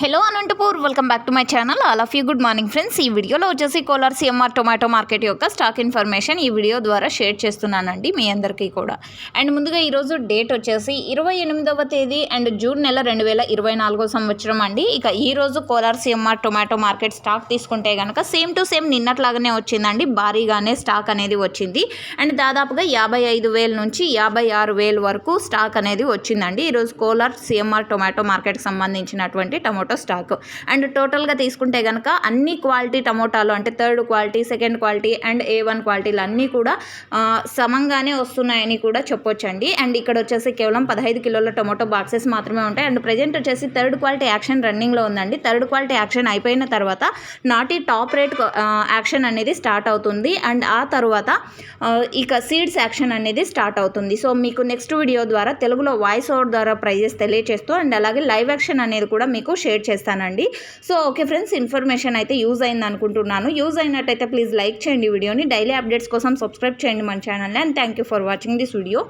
Hello Anantapur welcome back to my channel all of you good morning friends ఈ వీడియోలో వచ్చేసి Kolar CMR tomato market యొక్క stock information ఈ video ద్వారా share చేస్తున్నానండి మీ అందరికీ కూడా. అండ్ ముందుగా ఈరోజు డేట్ వచ్చేసి ఇరవై ఎనిమిదవ తేదీ అండ్ జూన్ నెల రెండు వేల ఇరవై నాలుగో సంవత్సరం అండి. ఇక ఈరోజు Kolar CMR tomato market stock తీసుకుంటే కనుక సేమ్ టు సేమ్ నిన్నట్లాగానే వచ్చిందండి. భారీగానే స్టాక్ అనేది వచ్చింది. అండ్ దాదాపుగా యాభై ఐదు వేల నుంచి యాభై ఆరు వేల వరకు స్టాక్ అనేది వచ్చిందండి. ఈరోజు కోలార్ సిఎంఆర్ టొమాటో మార్కెట్కి సంబంధించినటువంటి టమోటో స్టాక్. అండ్ టోటల్గా తీసుకుంటే కనుక అన్ని క్వాలిటీ టమోటాలు అంటే third quality second quality and A one క్వాలిటీలు అన్నీ కూడా సమంగానే వస్తున్నాయని కూడా చెప్పొచ్చండి. అండ్ ఇక్కడ వచ్చేసి కేవలం పదహైదు కిలోల టమోటో బాక్సెస్ మాత్రమే ఉంటాయి. అండ్ ప్రజెంట్ వచ్చేసి థర్డ్ క్వాలిటీ యాక్షన్ రన్నింగ్లో ఉందండి. థర్డ్ క్వాలిటీ యాక్షన్ అయిపోయిన తర్వాత నాటి టాప్ రేట్ యాక్షన్ అనేది స్టార్ట్ అవుతుంది. అండ్ ఆ తర్వాత ఇక సీడ్స్ యాక్షన్ అనేది స్టార్ట్ అవుతుంది. సో మీకు నెక్స్ట్ వీడియో ద్వారా తెలుగులో వాయిస్ ఓవర్ ద్వారా ప్రైజెస్ తెలియచేస్తూ అండ్ అలాగే లైవ్ యాక్షన్ అనేది కూడా మీకు షేర్ చేస్తానండి. సో ఓకే ఫ్రెండ్స్ ఇన్ఫర్మేషన్ అయితే యూజ్ అయింది అనుకుంటున్నాను. యూజ్ అయినట్టయితే ప్లీజ్ లైక్ చేయండి వీడియోని డైలీ అప్డేట్స్ కోసం సబ్స్క్రైబ్ చేయండి మన ఛానల్ని and thank you for watching this video